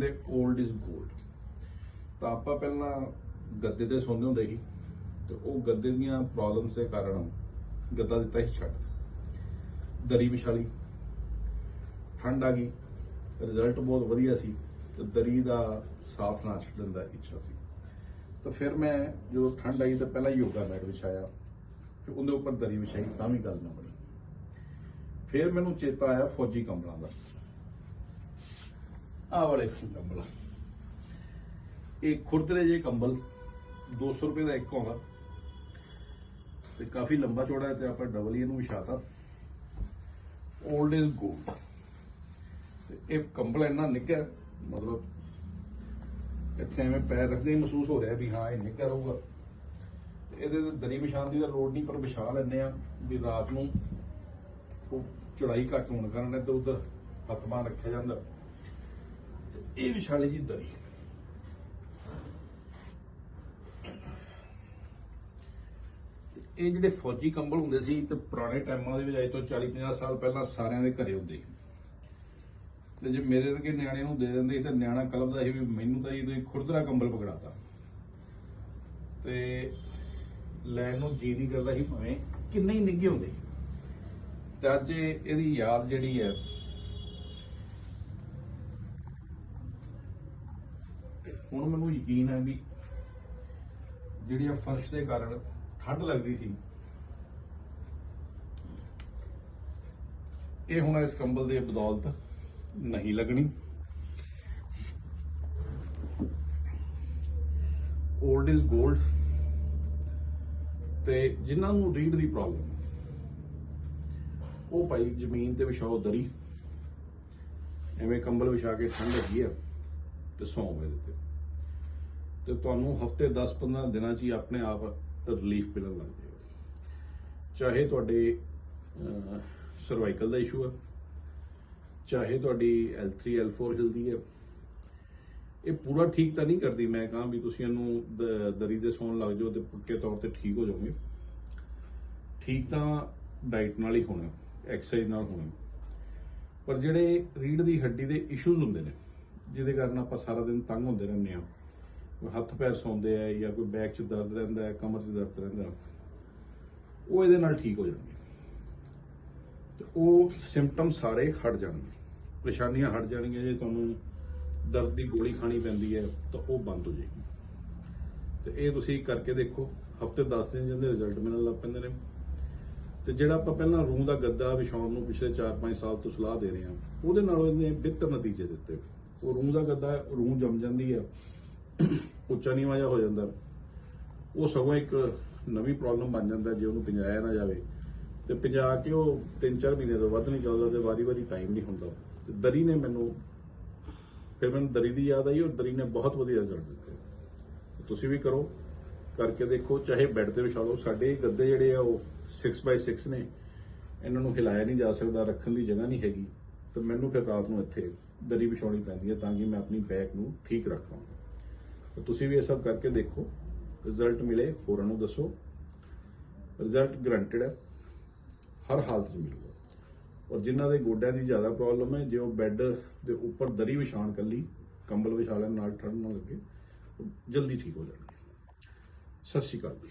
ਕਹਿੰਦੇ old is gold ਤਾਂ ਆਪਾਂ ਪਹਿਲਾਂ ਗੱਦੇ ਤੇ ਸੌਂਦੇ ਹੁੰਦੇ ਸੀ, ਤੇ ਉਹ ਗੱਦੇ ਦੀਆਂ ਪ੍ਰੋਬਲਮਸ ਦੇ ਕਾਰਨ ਗੱਦਾ ਦਿੱਤਾ ਸੀ ਛੱਡ। ਦਰੀ ਵਿਛਾਲੀ, ਠੰਡ ਆ ਗਈ ਰਿਜ਼ਲਟ ਬਹੁਤ ਵਧੀਆ ਸੀ, ਤੇ ਦਰੀ ਦਾ ਸਾਥ ਨਾ ਛੱਡਣ ਦਾ ਇੱਛਾ ਸੀ। ਤਾਂ ਫਿਰ ਮੈਂ ਜਦੋਂ ਠੰਡ ਆਈ ਤਾਂ ਪਹਿਲਾਂ ਯੋਗਾ ਮੈਟ ਵਿਛਾਇਆ ਫਿਰ ਉਹਦੇ ਉੱਪਰ ਦਰੀ ਵਿਛਾਈ ਤਾਂ ਵੀ ਗੱਲ ਨਾ ਬਣੀ। ਫਿਰ ਮੈਨੂੰ ਚੇਤਾ ਆਇਆ ਫੌਜੀ ਕੰਬਲਾਂ ਦਾ। ਆਹ ਵਾਲੇ ਕੰਬਲ। ਇਹ ਖੁਰਦਰੇ ਜੇ ਕੰਬਲ 200 ਰੁਪਏ ਦਾ ਇੱਕ ਆਉਂਦਾ। ਤੇ ਕਾਫੀ ਲੰਬਾ ਚੌੜਾ ਹੈ ਤੇ ਆਪਾਂ ਡਬਲ ਹੀ e ਇਹਨੂੰ ਵਿਛਾਤਾ 올ਡ ਇਜ਼ ਗੋਲਡ ਤੇ ਇਹ ਕੰਬਲ ਇੰਨਾ ਨਿੱਘਾ ਮਤਲਬ ਇੱਥੇ ਐਵੇਂ ਪੈਰ ਰੱਖਦੇ ਹੀ ਮਹਿਸੂਸ ਹੋ ਰਿਹਾ ਵੀ ਹਾਂ, ਇਹ ਨਿੱਘਾ ਰਹੂਗਾ। ਤੇ ਇਹਦੇ ਤੇ ਦਰੀ ਵਿਛਾਉਣ ਦੀ ਤਾਂ ਲੋੜ ਨਹੀਂ, ਪਰ ਵਿਛਾ ਲੈਂਦੇ ਆ ਵੀ ਰਾਤ ਨੂੰ ਉਹ ਚੜਾਈ ਘੱਟ ਹੋਣ ਕਾਰਨ ਇੱਧਰ ਉੱਧਰ ਹੱਥ ਬਾਹਰ ਰੱਖਿਆ ਜਾਂਦਾ। ਤੇ ਇਹ ਵਿਛਾਲੀ ਜੀ ਦਰੀ ਤੇ ਇਹ ਜਿਹੜੇ ਫੌਜੀ ਕੰਬਲ ਹੁੰਦੇ ਸੀ ਤੇ ਪੁਰਾਣੇ ਟਾਈਮਾਂ ਦੇ ਵਿੱਚ ਅਜੇ ਤੋਂ 40 50 ਸਾਲ ਪਹਿਲਾਂ ਸਾਰਿਆਂ ਦੇ ਘਰੇ ਹੁੰਦੇ ਸੀ। ਤੇ ਜੇ ਮੇਰੇ ਵਰਗੇ ਨਿਆਣੇ ਨੂੰ ਦੇ ਦਿੰਦੇ ਸੀ ਤੇ ਨਿਆਣਾ ਕਲਪਦਾ ਸੀ ਵੀ ਮੈਨੂੰ ਤਾਂ ਇਹ ਤੁਸੀਂ ਖੁਰਦਰਾ ਕੰਬਲ ਪਕੜਾਤਾ। ਤੇ ਲੈਣ ਨੂੰ ਜੀ ਨਹੀਂ ਕਰਦਾ ਸੀ ਭਾਵੇਂ ਕਿੰਨੇ ਹੀ ਨਿੱਘੇ ਹੁੰਦੇ ਤੇ ਅੱਜ ਇਹਦੀ ਯਾਦ ਜਿਹੜੀ ਹੈ ਤੇ ਹੁਣ ਮੈਨੂੰ ਯਕੀਨ ਹੈ ਵੀ ਜਿਹੜੀ ਆ ਫਰਸ਼ ਦੇ ਕਾਰਨ ਠੰਡ ਲੱਗਦੀ ਸੀ, ਇਹ ਹੁਣ ਇਸ ਕੰਬਲ ਦੇ ਬਦੌਲਤ ਨਹੀਂ ਲੱਗਣੀ। 올ਡ ਇਜ਼ 골ਡ ਤੇ ਜਿਨ੍ਹਾਂ ਨੂੰ ਰੀੜ ਦੀ ਪ੍ਰੋਬਲਮ ਉਹ ਭਾਈ ਜ਼ਮੀਨ ਤੇ ਵਿਛਾਓ ਦਰੀ, ਐਵੇਂ ਕੰਬਲ ਵਿਛਾ ਕੇ ਠੰਡ ਲੱਗੀ ਆ ਤੇ ਸੌਂ ਇਹਦੇ ਤੇ ਤੇ ਤੁਹਾਨੂੰ ਹਫ਼ਤੇ 10-15 ਦਿਨਾਂ 'ਚ ਹੀ ਆਪਣੇ ਆਪ ਰਿਲੀਫ ਮਿਲਣ ਲੱਗ ਜਾਏਗਾ। ਚਾਹੇ ਤੁਹਾਡੇ ਸਰਵਾਈਕਲ ਦਾ ਇਸ਼ੂ ਹੈ ਚਾਹੇ ਤੁਹਾਡੀ L3 L4 ਹਿਲਦੀ ਹੈ ਇਹ ਪੂਰਾ ਠੀਕ ਤਾਂ ਨਹੀਂ ਕਰਦੀ। ਮੈਂ ਕਹਾਂ ਵੀ ਤੁਸੀਂ ਇਹਨੂੰ ਦ- ਦਰੀ ਦੇ ਸੌਣ ਲੱਗ ਜਾਓ ਤੇ ਪੱਕੇ ਤੌਰ ਤੇ ਠੀਕ ਹੋ ਜਾਓਗੇ। ਠੀਕ ਤਾਂ ਡਾਈਟ ਨਾਲ ਹੀ ਹੋਣਾ ਐਕਸਰਸਾਈਜ਼ ਨਾਲ ਹੋਣਾ। ਪਰ ਜਿਹੜੇ ਰੀੜ ਦੀ ਹੱਡੀ ਦੇ ਇਸ਼ੂਜ਼ ਹੁੰਦੇ ਨੇ, ਜਿਹਦੇ ਕਾਰਨ ਆਪਾਂ ਸਾਰਾ ਦਿਨ ਤੰਗ ਹੁੰਦੇ ਰਹਿੰਦੇ ਆ ਹੱਥ ਪੈਰ ਸੌਂਦੇ ਆ ਜਾਂ ਕੋਈ ਬੈਕ 'ਚ ਦਰਦ ਰਹਿੰਦਾ ਹੈ, ਕਮਰ 'ਚ ਦਰਦ ਰਹਿੰਦਾ ਉਹ ਇਹਦੇ ਨਾਲ ਠੀਕ ਹੋ ਜਾਣਗੇ ਤੇ ਉਹ ਸਿੰਪਟਮ ਸਾਰੇ ਹਟ ਜਾਣਗੇ। ਪਰੇਸ਼ਾਨੀਆਂ ਹਟ ਜਾਣਗੀਆਂ, ਜੇ ਤੁਹਾਨੂੰ ਦਰਦ ਦੀ ਗੋਲੀ ਖਾਣੀ ਪੈਂਦੀ ਹੈ, ਤਾਂ ਉਹ ਬੰਦ ਹੋ ਜਾਏਗੀ। ਤੇ ਇਹ ਤੁਸੀਂ ਕਰਕੇ ਦੇਖੋ, ਹਫ਼ਤੇ 10 ਦਿਨ ਜਿਹਦੇ ਰਿਜ਼ਲਟ ਮਿਲਣ ਲੱਗ ਪੈਂਦੇ ਨੇ। ਤੇ ਜਿਹੜਾ ਆਪਾਂ ਪਹਿਲਾਂ ਰੂਮ ਦਾ ਗੱਦਾ ਵਿਛਾਉਣ ਨੂੰ ਪਿਛਲੇ 4-5 ਸਾਲ ਤੋਂ ਸਲਾਹ ਦੇ ਰਹੇ ਹਾਂ, ਉਹਦੇ ਨਾਲੋਂ ਇਹਨੇ ਬਿਹਤਰ ਨਤੀਜੇ ਦਿੱਤੇ। ਉਹ ਰੂਮ ਦਾ ਗੱਦਾ ਰੂਮ ਜੰਮ ਜਾਂਦੀ ਹੈ। ਉੱਚਾ ਨੀਵਾਂ ਜਿਹਾ ਹੋ ਜਾਂਦਾ। ਉਹ ਸਗੋਂ ਇੱਕ ਨਵੀਂ ਪ੍ਰੋਬਲਮ ਬਣ ਜਾਂਦਾ ਜੇ ਉਹਨੂੰ ਪਿੰਜਾਇਆ ਨਾ ਜਾਵੇ। ਤੇ ਪਿੰਜਾ ਕੇ ਉਹ 3-4 ਮਹੀਨੇ ਤੋਂ ਵੱਧ ਨਹੀਂ ਚੱਲਦਾ ਤੇ ਵਾਰੀ-ਵਾਰੀ ਟਾਈਮ ਨਹੀਂ ਹੁੰਦਾ। ਤੇ ਦਰੀ ਨੇ ਮੈਨੂੰ, ਫਿਰ ਮੈਨੂੰ ਦਰੀ ਦੀ ਯਾਦ ਆਈ ਔਰ ਦਰੀ ਨੇ ਬਹੁਤ ਵਧੀਆ ਰਿਜ਼ਲਟ ਦਿੱਤੇ। ਤੁਸੀਂ ਵੀ ਕਰੋ, ਕਰਕੇ ਦੇਖੋ, ਚਾਹੇ ਬੈੱਡ ਤੇ ਵਿਛਾ ਲਓ ਸਾਡੇ ਗੱਦੇ ਜਿਹੜੇ ਆ ਉਹ 6x6 ਨੇ। ਇਹਨਾਂ ਨੂੰ ਹਿਲਾਇਆ ਨਹੀਂ ਜਾ ਸਕਦਾ, ਰੱਖਣ ਦੀ ਜਗ੍ਹਾ ਨਹੀਂ ਹੈਗੀ। ਤੇ ਮੈਨੂੰ ਫਿਰ ਰਾਤ ਨੂੰ ਇੱਥੇ ਦਰੀ ਵਿਛਾਉਣੀ ਪੈਂਦੀ ਹੈ ਤਾਂ ਕਿ ਮੈਂ ਆਪਣੀ ਬੈਕ ਨੂੰ ਠੀਕ ਰੱਖਾਂ ਤੇ ਤੁਸੀਂ ਵੀ ਇਹ ਸਭ ਕਰਕੇ ਦੇਖੋ। ਰਿਜ਼ਲਟ ਮਿਲੇ, ਹੋਰਾਂ ਨੂੰ ਦੱਸੋ। ਰਿਜ਼ਲਟ ਗਰੰਟਡ ਹੈ। ਹਰ ਹਾਲਤ 'ਚ ਮਿਲੂਗਾ। ਔਰ ਜਿਨ੍ਹਾਂ ਦੇ ਗੋਡਿਆਂ ਦੀ ਜ਼ਿਆਦਾ ਪ੍ਰੋਬਲਮ ਹੈ, ਜੇ ਉਹ ਬੈੱਡ ਦੇ ਉੱਪਰ ਦਰੀ ਵਿਛਾਣ ਕੱਲੀ, ਕੰਬਲ ਵਿਛਾ ਲੈਣ, ਨਾਲ ਠੰਡ ਨਾ ਲੱਗੇ, ਉਹ ਜਲਦੀ ਠੀਕ ਹੋ ਜਾਣਗੇ। ਸਤਿ ਸ਼੍ਰੀ ਅਕਾਲ ਜੀ।